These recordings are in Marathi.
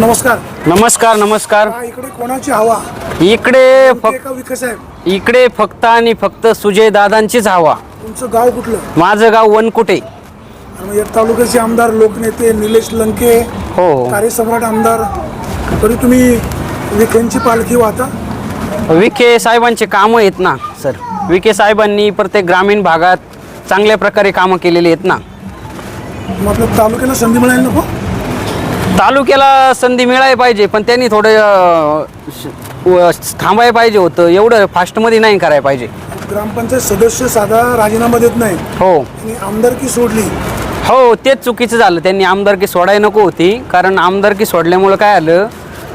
नमस्कार. नमस्कार नमस्कार. हा, इकडे कोणाची हवा? इकडे फक्त का विकास आहे इकडे फक्त आणि फक्त सुजय दादांचीच हवा. तुमचं गाव कुठलं? माझं गाव वनकुटे. आणि मग या तालुक्याचे आमदार लोकनेते निलेश लंके हो हो. कार्यसम्राट आमदार. तरी तुम्ही विखेंची पालखी वाहता? विखे साहेबांचे कामं आहेत ना सर. विखे साहेबांनी प्रत्येक ग्रामीण भागात चांगल्या प्रकारे कामं केलेली आहेत ना. मग आपल्या तालुक्याला संधी मिळाली नको तालुक्याला संधी मिळायला पाहिजे पण त्यांनी थोडं थांबायला पाहिजे होतं. एवढं फास्टमध्ये नाही करायला पाहिजे. ग्रामपंचायत सदस्य साधा राजीनामा देत नाही. हो. आणि आमदारकी सोडली. हो तेच चुकीचं झालं. त्यांनी आमदारकी सोडायला नको होती. कारण आमदारकी सोडल्यामुळं काय आलं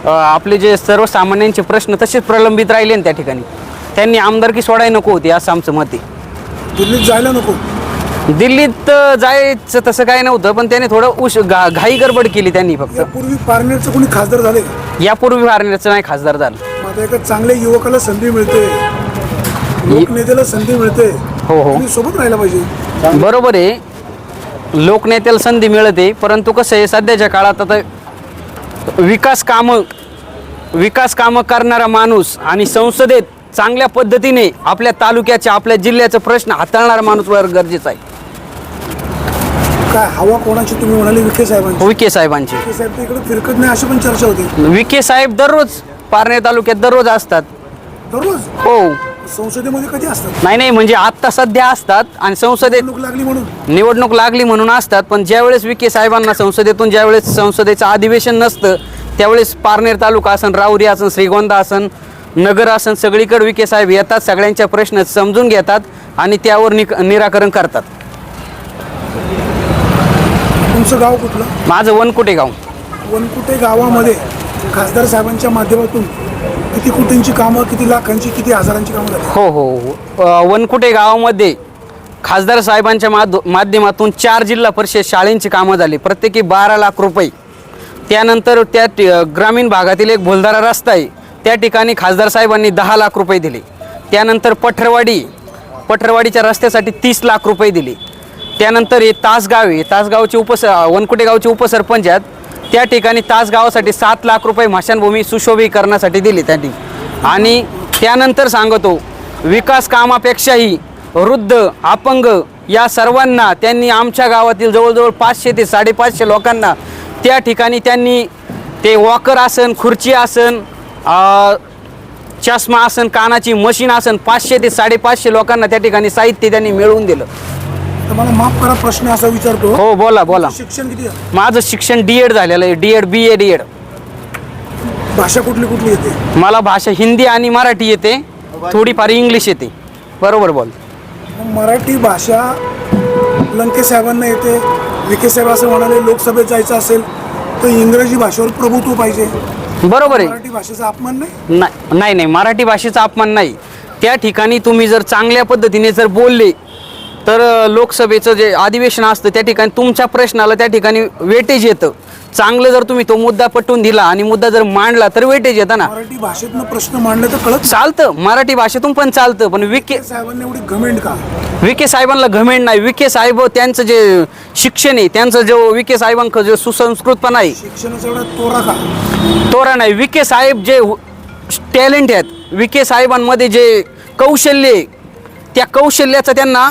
अं, आपले जे सर्वसामान्यांचे प्रश्न तसेच प्रलंबित राहिले ना त्या ठिकाणी. त्यांनी आमदारकी सोडायला नको होती असं आमचं मत आहे. दिल्लीत जायला नको. दिल्लीत जायचं तसं काय नव्हतं पण त्यांनी थोडं उश घा घाई गडबड केली त्यांनी फक्त. यापूर्वी पारनेरचं कोणी खासदार झाले? का? यापूर्वी हारण्याचं नाही खासदार झालं. मग आता एका चांगल्या युवकाला संधी मिळते. लोकनेत्याला संधी मिळते. हो हो. तुम्ही सोबत राहायला पाहिजे. बरोबर आहे. लोकनेत्याला संधी मिळते परंतु कसं आहे सध्याच्या काळात आता विकास कामं विकास कामं करणारा माणूस आणि संसदेत चांगल्या पद्धतीने आपल्या तालुक्याच्या आपल्या जिल्ह्याचा प्रश्न हाताळणारा माणूस वर गरजेचा आहे. काय हवा कोणाची तुम्ही म्हणाले विखे साहेबांची. विखे साहेबांची. विखे साहेब तर इकडे फिरकत नाही अशी पण चर्चा होती. विखे साहेब दररोज पारणे तालुक्यात दररोज असतात. दररोज? हो. संसदेमध्ये कधी असतात? नाही नाही म्हणजे आत्ता सध्या असतात आणि संसदेत निवडणूक लागली म्हणून. निवडणूक लागली म्हणून असतात पण ज्यावेळेस विखे साहेबांना संसदेतून ज्यावेळेस संसदेचं अधिवेशन नसतं त्यावेळेस पारनेर तालुका असन राऊरी असन श्रीगोंदा असन नगर असन सगळीकडे विखे साहेब येतात सगळ्यांच्या प्रश्न समजून घेतात आणि त्यावर निक निराकरण करतात. तुमचं गाव कुठलं? माझं वनकुटे गाव. वनकुटे गावामध्ये खासदार साहेबांच्या माध्यमातून किती कोटींची कामं किती लाखांची किती हजारांची कामं झाली? हो हो हो. अ, वनकुटे गावामध्ये खासदार साहेबांच्या माध माध्यमातून चार जिल्हा परिषद शाळेंची कामं झाली. प्रत्येकी बारा लाख रुपये. त्यानंतर त्या टी- अ, ग्रामीण भागातील एक भोलदारा रस्ता आहे. त्या ठिकाणी खासदार साहेबांनी दहा लाख रुपये दिले. त्यानंतर पठरवाडी पठरवाडीच्या रस्त्यासाठी तीस लाख रुपये दिले. त्यानंतर हे तासगाव आहे. तासगावचे उपस वनकुटे गावचे उपसरपंच आहेत. त्या ठिकाणी तासगावासाठी सात लाख रुपये स्मशानभूमी सुशोभीकरणासाठी दिली त्यांनी. आणि त्यानंतर सांगतो विकास कामापेक्षाही वृद्ध अपंग या सर्वांना त्यांनी आमच्या गावातील जवळजवळ पाचशे ते साडेपाचशे लोकांना त्या ठिकाणी त्यांनी ते वॉकर आसन खुर्ची आसन चष्मा आसन कानाची मशीन आसन पाचशे ते साडेपाचशे लोकांना त्या ठिकाणी साहित्य त्यांनी मिळवून दिलं. तर मला माफ करा प्रश्न असा विचारतो. हो बोला बोला. शिक्षण किती? माझं शिक्षण डी एड झालेलं आहे. D Ed B A D Ed भाषा कुठली कुठली येते? मला भाषा हिंदी आणि मराठी येते. थोडीफार इंग्लिश येते. बरोबर बोल. मग मराठी भाषा लंके साहेबांना येते. विखे साहेब असं म्हणाले लोकसभेत जायचं असेल तर इंग्रजी भाषेवर प्रभुत्व पाहिजे. बरोबर आहे. मराठी भाषेचा अपमान नाही? नाही नाही नाही. मराठी भाषेचा अपमान नाही. त्या ठिकाणी तुम्ही जर चांगल्या पद्धतीने जर बोलले तर लोकसभेचं जे अधिवेशन असतं त्या ठिकाणी तुमच्या प्रश्नाला त्या ठिकाणी वेटेज येतं. चांगलं जर तुम्ही तो मुद्दा पटवून दिला आणि मुद्दा जर मांडला तर वेटेज येतं ना. मराठी भाषेतनं प्रश्न मांडले तर कळत चालतं. मराठी भाषेतून पण चालतं पण विखे नाही साहेबांनी एवढी घमेंड का? विखे साहेबांना घमेंड नाही. विखे साहेब त्यांचं जे शिक्षण आहे त्यांचं जो विखे साहेबांचं जे सुसंस्कृतपणा आहे. शिक्षणाचा एवढा तोरा का? तोरा नाही. विखे साहेब जे टॅलेंट आहेत विखे साहेबांमध्ये जे कौशल्य आहे त्या कौशल्याचा त्यांना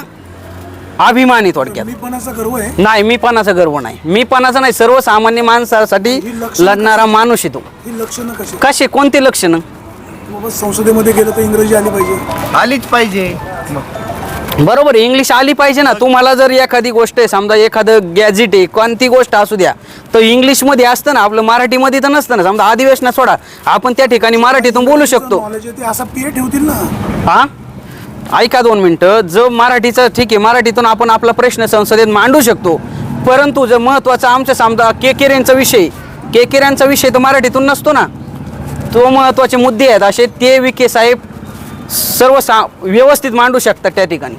अभिमान आहे थोडक्यात. मी पणाचा गर्व आहे. नाही मी पणाचा गर्व नाही. मी पणाचा नाही सर्वसामान्य माणसासाठी लढणारा माणूस आहे तो. ही लक्षणं कशी? कसे कोणते लक्षणं? बाबा संसदेमध्ये गेलं तर इंग्रजी आली पाहिजे. आलीच पाहिजे. बरोबर आहे इंग्लिश आली पाहिजे ना. तुम्हाला जर एखादी गोष्ट आहे समजा एखादं गॅझेट आहे कोणती गोष्ट असू द्या तर इंग्लिशमध्ये असतं ना आपलं मराठीमध्ये तर नसतं ना. समजा अधिवेशनात सोडा आपण त्या ठिकाणी मराठीतून बोलू शकतो. नॉलेज येते असा पीए ठेवतील ना. हा ऐका दोन मिनटं. जो मराठीचं ठीक आहे मराठीतून आपण आपला प्रश्न संसदेत मांडू शकतो. परंतु जर महत्त्वाचा आमच्या समजा केकेऱ्यांचा विषय केकेऱ्यांचा विषय तर मराठीतून नसतो ना. तो महत्त्वाचे मुद्दे आहेत असे ते विखे साहेब सर्व सा व्यवस्थित मांडू शकतात त्या ठिकाणी.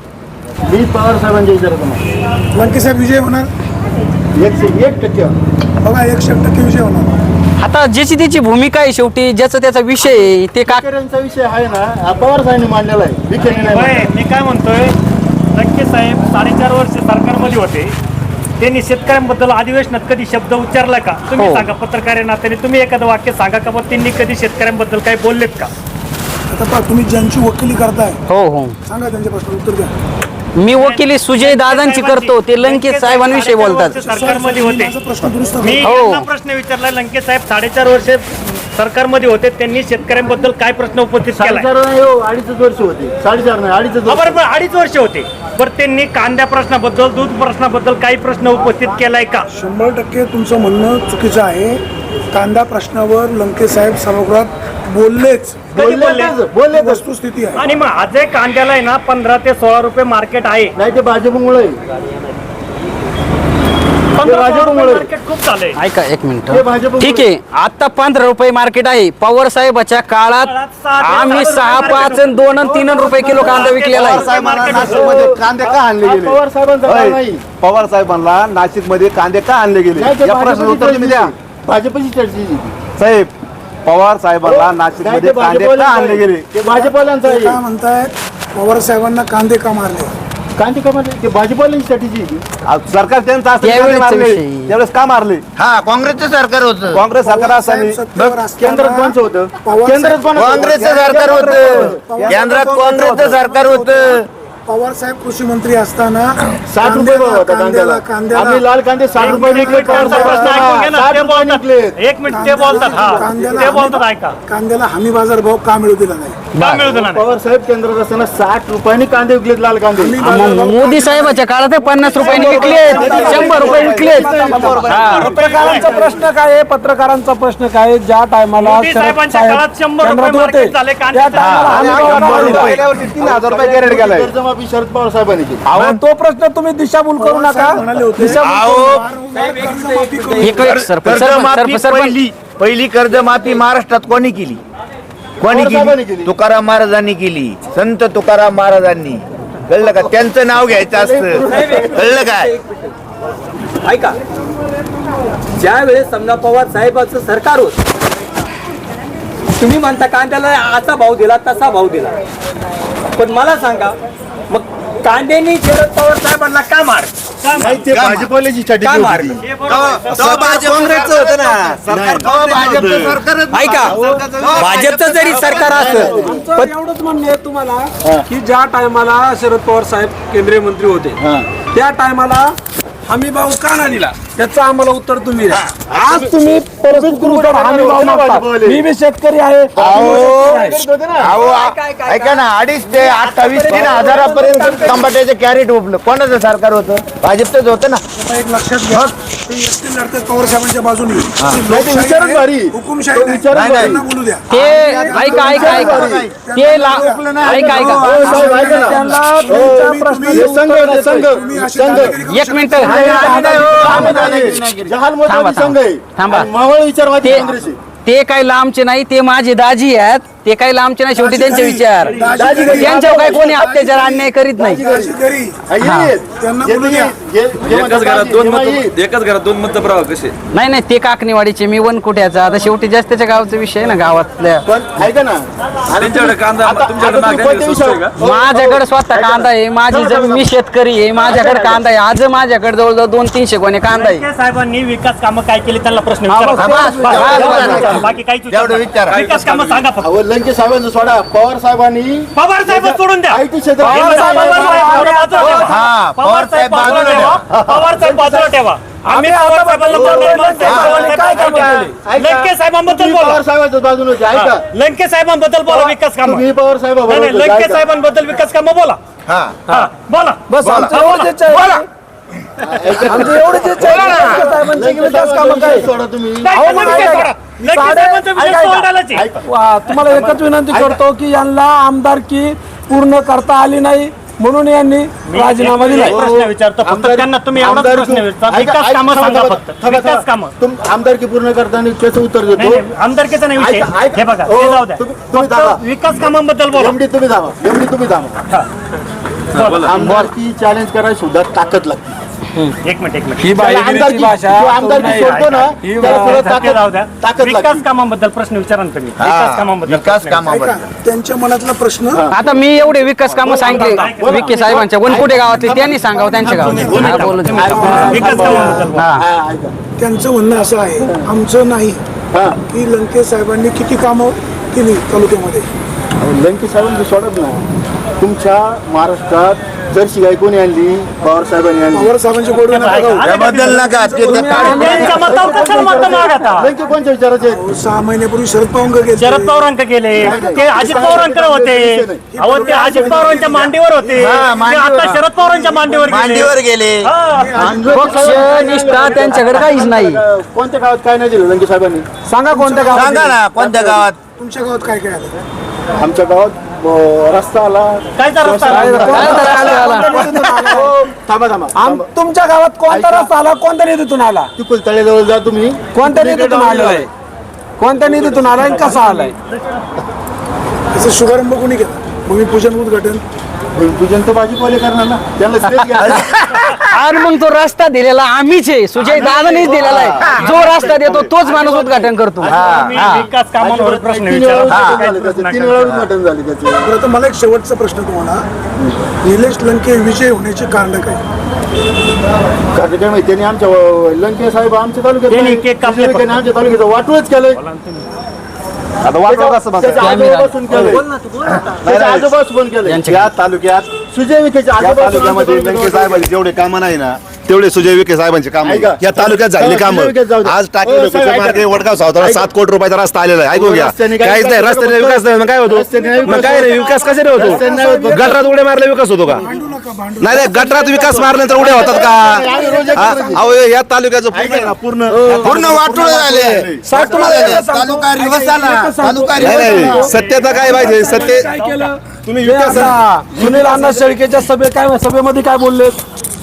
मी पवार साहेबांच्या विचारत तुम्हाला लंके साहेब विजय होणार? एकशे एक टक्के. बघा एकशे एक टक्के विजय होणार. आता ज्याची त्याची भूमिका आहे शेवटी ज्याचा त्याचा विषय आहे, ते का शेतकऱ्यांचा विषय आहे ना पवार साहेबांनी मांडलेला आहे. विखेने नाही होय मांडलेला. मी काय म्हणतोय नक्की साहेब साडेचार वर्ष सरकारमध्ये होते. त्यांनी शेतकऱ्यांबद्दल अधिवेशनात कधी शब्द उच्चारला का? तुम्ही हो. सांगा पत्रकार नात्याने तुम्ही एखादं वाक्य सांगा का? बा त्यांनी कधी शेतकऱ्यांबद्दल काही बोललेत का? आता पहा तुम्ही ज्यांची वकिली करताय हो हो. सांगा त्यांच्या प्रश्न उत्तर द्या. मी वकिली सुजय दादांची करतो ते लंकेश साहेबांविषयी बोलतात. सरकारमध्ये होते. मी. हो. यांना प्रश्न विचारला लंके साहेब साडेचार वर्ष सरकारमध्ये होते त्यांनी शेतकऱ्यांबद्दल काय प्रश्न उपस्थित केला साडेचार नाही हो अडीचच वर्ष होते. साडेचार नाही अडीचच वर्ष. बरोबर अडीच वर्ष होते. बरं त्यांनी कांद्या प्रश्नाबद्दल दूध प्रश्नाबद्दल काही प्रश्न उपस्थित केलाय का? शंभर टक्के तुमचं म्हणणं चुकीचं आहे. कांदा प्रश्नावर लंके साहेब सभागृहात बोललेच. कधी बोलले? ही वस्तुस्थिती आहे. आणि मग आजही कांद्याला आहे ना पंधरा ते सोळा रुपये मार्केट आहे. नाही ते भाजपमुळे पंधरा सोळा रुपये भाजपमुळे. मार्केट खूप चालू आहे ऐका एक मिनिट. ठीक आहे आता पंधरा रुपये मार्केट आहे. पवार साहेबाच्या काळात आम्ही सहा पाच आणि दोन आणि तीन रुपये किलो कांदा विकलेला आहे. साहेबांना नाशिकमध्ये कांदे का आणले गेले? पवार साहेबांचा काळ होय. नाही. पवार साहेबांना नाशिकमध्ये कांदे का आणले गेले? नाही, ते या प्रश्नाचं उत्तर तुम्ही द्या. भाजपची चर्चेची साहेब पवार साहेबांना नाही, नाशिकमध्ये ते कांदे भाजपवाल्यांचं का आणले आहे. गेले? ते भाजपवाल्यांचं ते काय आहे म्हणतायत पवार साहेबांना कांदे का मारले? कांती का म्हणजे ते भाजपवाल्यांची स्ट्रॅटेजी आहे. ती. आ, सरकार त्यांचं असताना कांदे मारले. विषयी. त्यावेळेस का मारले? हा काँग्रेसचं सरकार होतं. काँग्रेस सरकार पवार असताना साहेब सत्तेवर असताना केंद्रात कोणचं होतं? पवार केंद्रात साहेब- कोणाचं होतं? काँग्रेसचं सरकार होतं. केंद्रात काँग्रेसचं सरकार होतं. पवार साहेब कृषी मंत्री असताना साठ रुपये भाव होता कांद्याला. कांद्याला. आम्ही लाल कांदे साठ रुपये विकले पवार साठ. विकले. एक मिनिट ते बोलतात हा. कांद्याला ते बोलतात ऐका. कांद्याला हमी बाजार भाव का मिळू दिला नाही? देणार? पवार साहेब केंद्रात असताना साठ रुपयांनी कांदे विकलेत लाल कांदे मग मोदी साहेबाच्या काळात ते पन्नास रुपयांनी विकलेत शंभर रुपये विकलेत हा. पत्रकारांचा प्रश्न काय आहे पत्रकारांचा प्रश्न काय आहे? ज्या टायमाला मोदी साहेबांच्या काळात शंभर रुपये मार्केट झाले त्या कांद्याचं. टायमाला आणि हमी भाव आम्ही नाही. गेल्या वर्षी तीन हजार रुपये कॅरेट गेलाय कर्जमाफी शरद पवार साहेबांनी केली तो प्रश्न तुम्ही दिशाभूल करू नका म्हणाले होते दिशाभूल वारंवार कर्जमाफी करू. एक वेळ सरपंच सरपंच कर्जमाफी सरपंच सरपंच पहिली पहिली कर्जमाफी महाराष्ट्रात कोणी केली कोणी केली. तुकाराम महाराजांनी केली. संत तुकाराम महाराजांनी. कळलं का? त्यांचं नाव घ्यायचं असतं. कळलं काय? ऐका. ज्या वेळेस समजा पवार साहेबाचं सरकार होत तुम्ही म्हणता कांद्याला असा भाव दिला तसा भाव दिला. पण मला सांगा मग कांद्यानी शरद पवार साहेबांना का मार? नाही ते भाजपवाल्याची मार होती. काँग्रेसचं होतं ना. सरकार भाजपचं सरकारच ऐका भाजपचं जरी सरकार असलं आमचं एवढंच म्हणणं आहे तुम्हाला की ज्या टायमाला शरद पवार साहेब केंद्रीय मंत्री होते त्या टायमाला हमी भाव का नाही दिला? त्याचं आम्हाला उत्तर तुम्ही द्या. आज तुम्ही हमी भाव मागता? मी बी शेतकरी आहे. तुम्ही बी शेतकरी आहे. करत होते ना अहो आ- ऐका ना अडीच ते अठ्ठावीस तीन हजारापर्यंत टमाट्याचे कॅरेट उपलं कोणाचं सरकार होतं? भाजपचंच होतं ना. आता एक लक्षात घ्या. ते एकटे लढतात पवार साहेबांच्या बाजूने. ती नाही, ते लोकशाही विचारच आहे, भारी. हुकुमशाही तो नाही. विचारच त्यांना भारी. बोलू द्या. ते ऐका ऐका ऐका. ते ला ऐका हो, ऐका साहेब, ऐका ना. त्यांना हो, तुमच्या तुम्ही- प्रश्नाचे हे संघ उत्तर आहे, संघ तुम्ही अशी संघ. दादागिरी करू एक शकत मिनिट नाही. जहाल थांबा, मोदी संघ आहे. थांबा. आणि मावळ विचारवादी ते काँग्रेस आहे. ते काही लांबचे नाही ते माझे दाजी आहेत. ते काही लांबचे नाही शेवटी त्यांचे विचार. त्यांच्यावर काही कोणी अत्याचार अन्याय करीत नाही. एकच घरात दोन मत प्रवाह कसे? नाही नाही ते काकणीवाडीचे मी वन कुठ्याचा आता शेवटी जास्त त्याच्या गावचा विषय ना गावातल्या. माझ्याकडे स्वतः कांदा आहे माझी जमीन मी शेतकरी आहे माझ्याकडे कांदा आहे. आज माझ्याकडे जवळजवळ दोन तीनशे कोणी कांदा आहे. साहेबांनी विकास कामं काय केली त्यांना प्रश्न बाकी काही विकास कामं सांगा लंके साहेबांचं सोडा. पवार साहेबांनी पवार साहेब सोडून द्या. आयटी क्षेत्रात पवार साहेब. हा, पवार साहेब बाजूला ठेवा. पवार साहेब बाजूला ठेवा. आम्ही पवार साहेबांना साहेब? लंके साहेबांबद्दल बोला. पवार साहेबांच्या बाजूने होते ऐका. हा, लंके साहेबांबद्दल बोला विकास काम. तुम्ही पवार होते, लंके. साहेबांबद्दल विकास काम बोला. हा. हा बोला. बस आहे आमचं एवढंच इच्छा आहे की लंके साहेबांची लंके विकास कामं काय साहेबांचा सोडा तुम्ही काय अहो, करणार मग विकास ऐका. करा. लंके साडे- साहेबांचा विषय ऐका, ऐका. सोडायलाच आहे. वा, तुम्हाला एकच विनंती करतो की यांना आमदारकी पूर्ण करता आली नाही म्हणून यांनी राजीनामा दिला एक प्रश्न विचारतो फक्त आमदार- त्यांना तुम्ही एवढाच आमदार- प्रश्न विचारता. ऐका- विकास ऐका, कामं थांबा, सांगा थांबा, फक्त. थांबा, विकास थांबा. कामं. तुम आमदारकी पूर्ण करताना त्याचं उत्तर नाही, देतो नाही, आमदारकीचा नाही विषय ऐका, ऐका. हे बघा हो, हे जाऊ द्या तुम्ही- तुम्ही फक्त थांबा. विकास कामांबद्दल बोला एमडी तुम्ही थांबा एमडी तुम्ही थांबा आमदारकी चॅलेंज करायला सुद्धा ताकद लागते एक मिनिट एक मिनिट ही आमदारकी जो. सोडतो ना त्याला सुद्धा धक्के जाऊ द्या. ताकद ताकद विकास लागते कामाबद्दल प्रश्न विचारा ना तुम्ही हा, विकास कामाबद्दल विकास. ऐका कामाबद्दल त्यांच्या मनातला प्रश्न आता मी एवढे विकास कामं सांगितले विखे साहेबांच्या वनकुटे गावातले त्यांनी सांगावं त्यांच्या गावात हा, बोलू दे. विकास कामाबद्दल बोला. हा, ऐका. त्यांचं म्हणणं असं आहे आमचं नाही हा. की लंके साहेबांनी किती कामं केली तालुक्यामध्ये अहो, लंके साहेबांनी सोडत नाही तुमच्या महाराष्ट्रात जर्सी गाय कोणी आणली पवार साहेबांनी आणली पवार साहेबांचे गोड. त्याबद्दल नका ते ते काढून त्यांच्या मतावर कशाला मतं मागता लंके कोणत्या विचाराचे आहेत? सहा महिन्यापूर्वी शरद पवार गेले. शरद पवारांक गेले. ते अजित पवारांकडे होते. अहो ते अजित पवारांच्या मांडीवर होते. हा, ते मांडीवर. आता शरद पवारांच्या मांडीवर गेले. मांडीवर गेले. हा. पक्ष निष्ठा त्यांच्याकडे काहीच नाही. कोणत्या गावात काय नाही दिलं लंके साहेबांनी सांगा कोणत्या गावात सांगा ना कोणत्या गावात? तुमच्या गावात काय काय आलं? आमच्या गावात रस्ता आला. कायचा रस्ता काय तर आलं, आलं. थांबा थांबा आम तुमच्या गावात कोणता रस्ता आला? कोणत्या निधीतून आला? तिकुल तळेजवळ जा तुम्ही. कोणत्या निधीतून आलाय? कोणत्या निधीतून आलाय आणि कसा आलाय? त्याचा शुभारंभ कोणी केला? भूमिपूजन उद्घाटन. तुझ्या तर भाजीपाले करणार ना. त्यांना घ्या. आणि मग तो रस्ता दिलेला आम्हीच आहे. सुजय दादानीच दिलेला आहे. जो रस्ता देतो तोच माणूस उद्घाटन करतो. मी विकास कामांवर प्रश्न बरं आता मला एक शेवटचा प्रश्न तुम्हाला. निलेश लंके विजय होण्याचे कारण काय? कारण काय माहिती त्यांनी आमच्या लंके साहेब आमच्या तालुक्यात त्यांनी. केक कापले आमच्या तालुक्याचं वाटूच केलंय. आता वाटलं कसं? त्याच्या आजोबापासून केलंय. त्याच्या आजोबापासून केलंय. या तालुक्यात सुजय विखेच्या या आजोबापासून तालुक्यामध्ये लंके साहेबांचे जेवढे कामं नाही ना तेवढे सुजय विखे साहेबांचे काम ऐका. या तालुक्यात झालेली सुजय कामं विखे जाऊ दे. आज हो, साहेब, टाकली ऐका. मार्गे वडगाव सावताला ऐका. सात कोटी रुपयाचा रस्ता आलेला आहे ऐकू घ्या रस्त्याने काय काहीच नाही विकास रस्त्याने होतो? विकास नाही मग काय होतो रस्त्याने नाही मग विकास काय रे. विकास कसे रे होतो रस्त्याने नाही होतो. गटरात उड्या मारले विकास होतो का नाही नाही गटरात विकास मारल्यानंतर उड्या होतात का हा? अहो या तालुक्याचं पूर्ण आहे ना, पूर्ण पूर्ण वाटोळे झाले. तालुका रिवर्स झाला एकच सांगतो. तालुका नाही रिवर्स नाही झाला. सत्यता काय पाहिजे सत्य तुम्ही विकास सुनील अण्णा शेळकेच्या सभे काय सभेमध्ये काय बोलले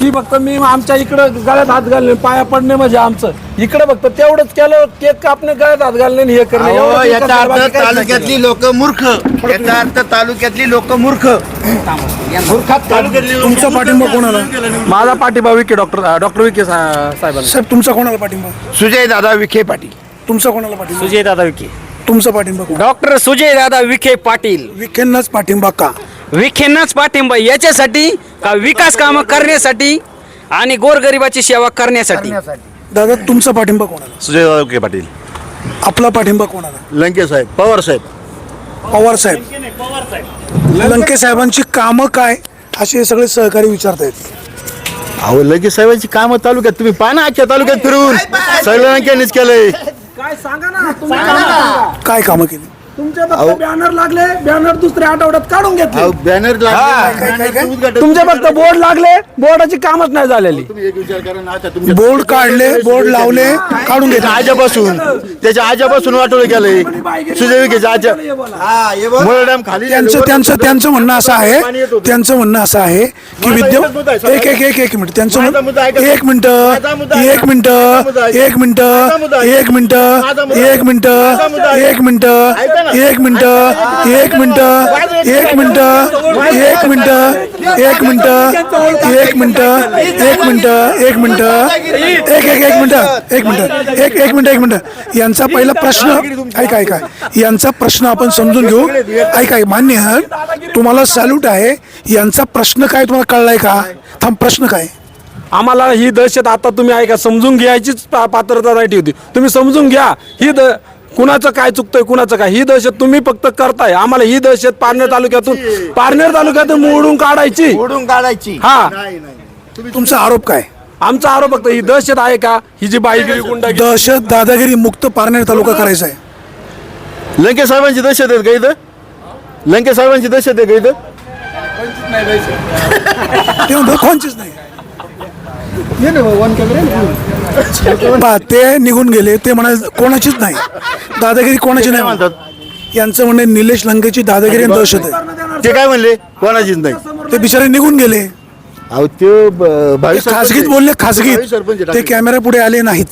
की फक्त मी आमच्या इकडं गळ्यात हात घालणे पाया पडणे म्हणजे आमचं. इकडे फक्त तेवढंच केलं केक कापणे गळ्यात हात घालणे आणि हे करणे. याचा अर्थ तालुक्यातली लोक मूर्ख. याचा अर्थ तालुक्यातली लोक मूर्ख. मूर्खात तालुक्यातली लोकं तुमचा पाठिंबा कोणाला. माझा पाठिंबा विखे डॉक्टर डॉक्टर विखे सा- साहेबांना. साहेब तुमचा कोणाला पाठिंबा? सुजय दादा विखे पाटील. तुमचा कोणाला पाठिंबा? सुजय दादा विखे. तुमचा पाठिंबा कोण? डॉक्टर सुजय दादा विखे पाटील. विखेंनाच पाठिंबा का? विखेंनाच पाठिंबा याच्यासाठी का विकास कामं करण्यासाठी आणि गोरगरिबाची सेवा करण्यासाठी. दादा तुमचा पाठिंबा कोणाला? सुजय विखे पाटील. आपला पाठिंबा कोणाला? लंके साहेब पवार साहेब. पवार साहेब. लंके साहेबांची कामं काय? असे हे सगळे सहकारी विचारतायत. अहो लंके साहेबांची कामं तालुक्यात तुम्ही पाहा ना आजच्या तालुक्यात फिरून. सगळं लंकेनेच केलंय. काय सांगा ना तुम्ही सांगा. काय कामं केली? तुमचे फक्त बॅनर लागले बॅनर दुसऱ्या आठवड्यात काढून घेतले. अहो बॅनर तुमचे फक्त बोर्ड लागले बोर्डाची कामच नाही झालेली. तुम्ही एक विचार करा ना आता तुमच्या बोर्ड काढले बोर्ड लावले काढून त्याच्या घेतले आजापासून त्याच्या आजापासून वाटोळे केलंय सुजय विखेच्या आजा मुरडाम खाली त्यांचं त्यांचं त्यांचं म्हणणं असं आहे. त्यांचं म्हणणं असं आहे की विद्या एक एक एक एक मिनिट त्यांचं म्हण- एक मिनिट एक मिनिट एक मिनिट एक मिनिट एक मिनिट एक मिनिट एक मिनिट एक मिनिट एक मिनिट एक मिनिट एक मिनिट एक मिनिट एक मिनिट एक मिनिट एक एक एक मिनिट एक मिनिट एक एक मिनिट एक मिनिट यांचा पहिला प्रश्न ऐका ऐका यांचा प्रश्न आपण समजून घेऊ ऐका ऐका, मान्य. तुम्हाला सॅल्यूट आहे यांचा प्रश्न काय तुम्हाला कळलाय का? थांब प्रश्न काय? आम्हाला ही दहशत आता तुम्ही ऐका समजून घ्यायचीच पा- पात्रता राहिली होती. तुम्ही समजून घ्या ही द कुणाचं काय चुकतंय कुणाचं काय? ही दहशत तुम्ही फक्त करताय. आम्हाला ही दहशत पारनेर तालुक्यातून पारनेर तालुक्यातून मोडून काढायची. ओढून काढायची. हा. तुमचा आरोप काय? आमचा आरोप फक्त ही दहशत आहे का? ही जी बाईगिरी गुंडागिरी दहशत दादागिरी मुक्त पारनेर तालुका करायचा आहे. लंके साहेबांची दहशत आहेत का इथं? लंके साहेबांची दहशत आहे का इथं? ते म्हणतो कोणचीच नाही. पहा, ते निघून गेले ते म्हणाले कोणाचीच नाही. दादागिरी कोणाची नाही म्हणतात? यांचं म्हणणे निलेश लंकेची दादागिरी आणि दहशत आहे. ते काय म्हणले? कोणाचीच नाही. ते बिचारे निघून गेले. अहो ते ब- भावी ते सरपंच खासगीत आहे. बोलले भावी खासगीत आहे ते. कॅमेरा पुढे आले नाहीत.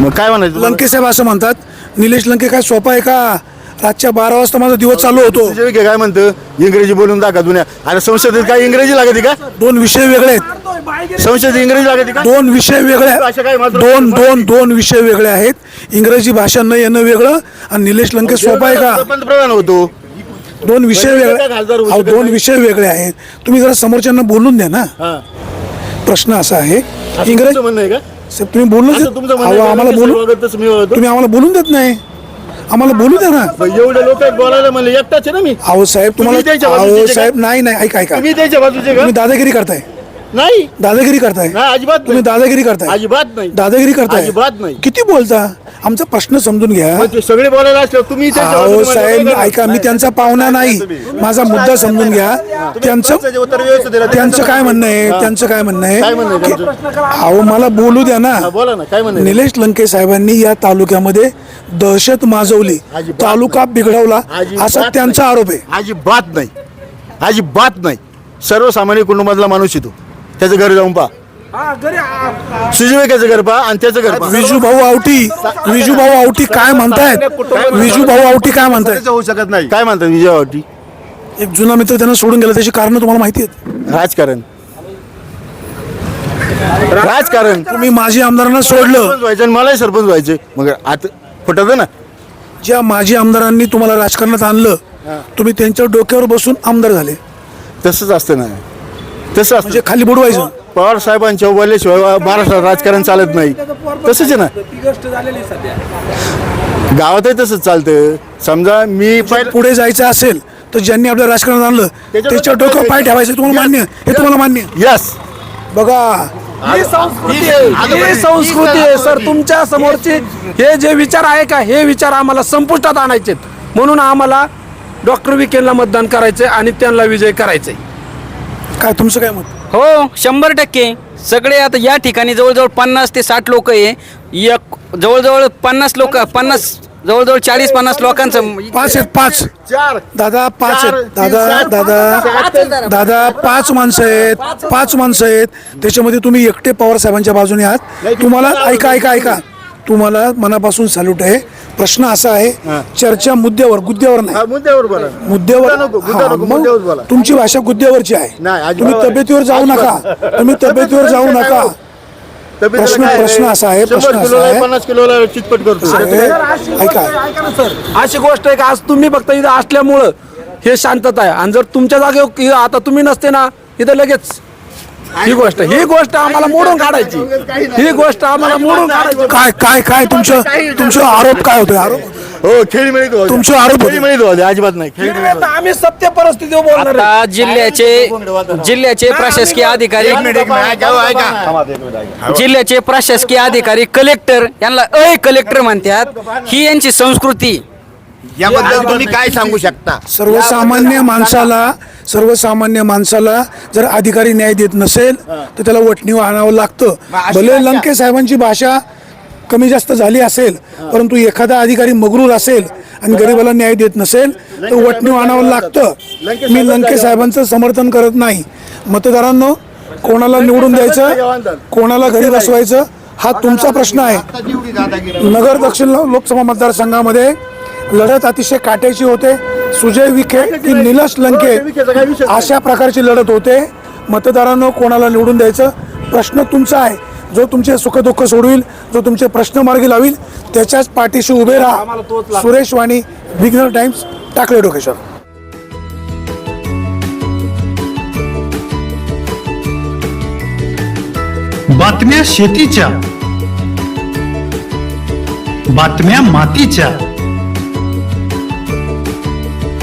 मग काय म्हणायचं? लंके साहेब असं म्हणतात निलेश लंके काय सोपा आहे का? रातच्या बारा वाजता माझा दिवस चालू होतो. काय म्हणतं इंग्रजी बोलून दाखवा दुनिया अरे संसदेत काय इंग्रजी लागते का? दोन विषय वेगळे आहेत. संसदेत इंग्रजी लागते का? दोन विषय वेगळे भाषा काय आहेत. मात्र- दोन दोन दोन विषय वेगळे आहेत. इंग्रजी भाषा न येणं वेगळं आणि निलेश लंके सोपं आहे का? पंतप्रधान होतो. दोन विषय म्हणजे वेगळे काय खासदार होऊ अहो, शकत दोन नाही? विषय वेगळे आहेत. तुम्ही जरा समोरच्यांना बोलून द्या ना. हा. प्रश्न असा आहे. इंग्रज तुमचं म्हणणं आहे का? साहेब, तुम्ही बोलून असं देत- तुमचं म्हणणं अहो, आहे का? आम्हाला मी बोलू सर्व वागत तसं मी वागतो? तुम्ही आम्हाला बोलून देत नाही. आम्हाला बोलू द्या ना. एवढे लोक बोलायला म्हणले एकटाच आहे ना मी? अहो साहेब तुम्ही तुम्हाला त्याच्या अहो बाजूचे? साहेब नाही नाही ऐका ऐका. तुम्ही त्याच्या बाजूचे का? तुम्ही दादागिरी करताय. नाही. दादागिरी करताय. नाही अजिबात तुम्ही नाही. दादागिरी करताय. अजिबात नाही. दादागिरी करताय. अजिबात नाही. किती बोलता? आमचा प्रश्न समजून घ्या. सगळे बोलायला असले तुम्ही अहो साहेब ऐका मी त्यांचा पाहुणा नाही माझा मुद्दा समजून घ्या. त्यांचं प्रश्नाचे उत्तर व्यवस्थित दिलं. त्यांचं काय म्हणणं आहे? त्यांचं काय म्हणणं आहे? अहो मला बोलू द्या ना. बोला ना काय म्हणणं? निलेश लंके साहेबांनी या तालुक्यामध्ये दहशत माजवली. अजिबात तालुका बिघडवला. अजिबात असा नाही. त्यांचा आरोप आहे. अजिबात नाही. अजिबात नाही. सर्वसामान्य कुटुंबातला माणूस येतो त्याचं घर जाऊन पहा. हा घरी पहा आणि त्याचं घर पहा. विजू भाऊ आवटी विजू भाऊ आवटी काय म्हणतायत? विजू भाऊ आवटी काय म्हणतायत? होऊ शकत नाही. काय म्हणतात विजयावरती एक जुना मित्र त्यांना सोडून गेला त्याची कारण तुम्हाला माहिती आहेत? राजकारण. राजकारण. तुम्ही माजी आमदारांना सोडलं. सरपंच व्हायचं आणि मलाही सरपंच व्हायचं. मग आता फुटत ना? ज्या माजी आमदारांनी तुम्हाला राजकारणात आणलं तुम्ही त्यांच्या डोक्यावर बसून आमदार झाले. तसंच असतं ना. तसं असतं. म्हणजे खाली बुडवायचं. पवार साहेबांच्या बोलल्याशिवाय महाराष्ट्रात राजकारण चालत नाही. तसंच आहे ना. ती गोष्ट झालेली आहे सध्या. गावातही तसंच चालतं समजा मी पहिलं पुढे जायचं असेल तर ज्यांनी आपल्या राजकारणात आणलं त्याच्या डोक्यावर पाय ठेवायचं. तुम्हाला मान्य हे तुम्हाला मान्य यस बघा. ही संस्कृती आहे. ही संस्कृती आहे. सर तुमच्या समोरचे हे जे विचार आहे का? हे विचार आम्हाला संपुष्टात आणायचे म्हणून आम्हाला डॉक्टर विकेलला मतदान करायचंय आणि त्यांना विजय करायचंय. काय तुमचं काय मत? हो शंभर टक्के. सगळे आता या ठिकाणी जवळजवळ पन्नास ते साठ लोक आहे. एक जवळजवळ पन्नास लोक पन्नास जवळजवळ चाळीस पन्नास लोकांचं पाच आहेत पाच. चार. दादा पाच आहेत. दादा दादा. दादा पाच माणसं आहेत. पाच माणसं आहेत. त्याच्यामध्ये तुम्ही एकटे पवार साहेबांच्या बाजूने आहात. तुम्हाला ऐका ऐका ऐका. तुम्हाला मनापासून सॅल्यूट आहे. प्रश्न असा आहे चर्चा मुद्द्यावर गुद्द्यावर नाही. हा, मुद्द्यावर बोला. मुद्द्यावर हा, मग. तुमची भाषा गुद्द्यावरची आहे. नाही, तुम्ही. तब्येतीवर जाऊ नका. तुम्ही तब्येतीवर जाऊ नका. तब्येतीला प्रश्न- प्रश्न असा आहे, प्रश्न असा किलोला आहे. पन्नास किलोला चितपट करतो. साहेब, ऐका. ऐका ना सर. अशी गोष्ट आहे का? आज तुम्ही फक्त इथं असल्यामुळं हे शांतता आहे. आणि जर तुमच्या जागेवर आता तुम्ही नसते ना इथं लगेच ही गोष्ट ही गोष्ट आम्हाला मोडून काढायची. ही गोष्ट आम्हाला मोडून काढायची. काय काय काय तुमचं तुमचं आरोप काय होतोय आरोप हो खेळी मिळत होते तुमचे आरोप होते. खेळी मिळत होते अजिबात नाही. खेळी मिळत आता आम्ही सत्य परिस्थितीवर बोलणार आहे. आता जिल्ह्याचे जिल्ह्याचे प्रशासकीय अधिकारी जिल्ह्याचे प्रशासकीय अधिकारी कलेक्टर यांना अय कलेक्टर म्हणतात. ही यांची संस्कृती याबद्दल तुम्ही काय सांगू शकता? सर्वसामान्य माणसाला सर्वसामान्य माणसाला जर अधिकारी न्याय देत नसेल तर त्याला वटणीव आणावं लागतं. भले लंके साहेबांची भाषा कमी जास्त झाली असेल परंतु एखादा अधिकारी मगरूर असेल आणि गरिबाला न्याय देत नसेल तर वटणीव आणावं लागतं. मी लंके साहेबांचं समर्थन करत नाही. मतदारांनो कोणाला निवडून द्यायचं कोणाला घरी बसवायचं हा तुमचा प्रश्न आहे. नगर दक्षिण लोकसभा मतदारसंघामध्ये लढत अतिशय काट्याची होते. सुजय विखे की निलश लंके अशा प्रकारची लढत होते. मतदारांनो कोणाला निवडून द्यायचं? प्रश्न तुमचा आहे. जो तुमचे सुखदुःख सोडविल जो तुमचे प्रश्न मार्गी लावील त्याच्याच पाठीशी उभे राहा. सुरेश वाणी बिगनर टाइम्स टाकले डोकेश्वर बातम्या शेतीच्या बातम्या मातीच्या.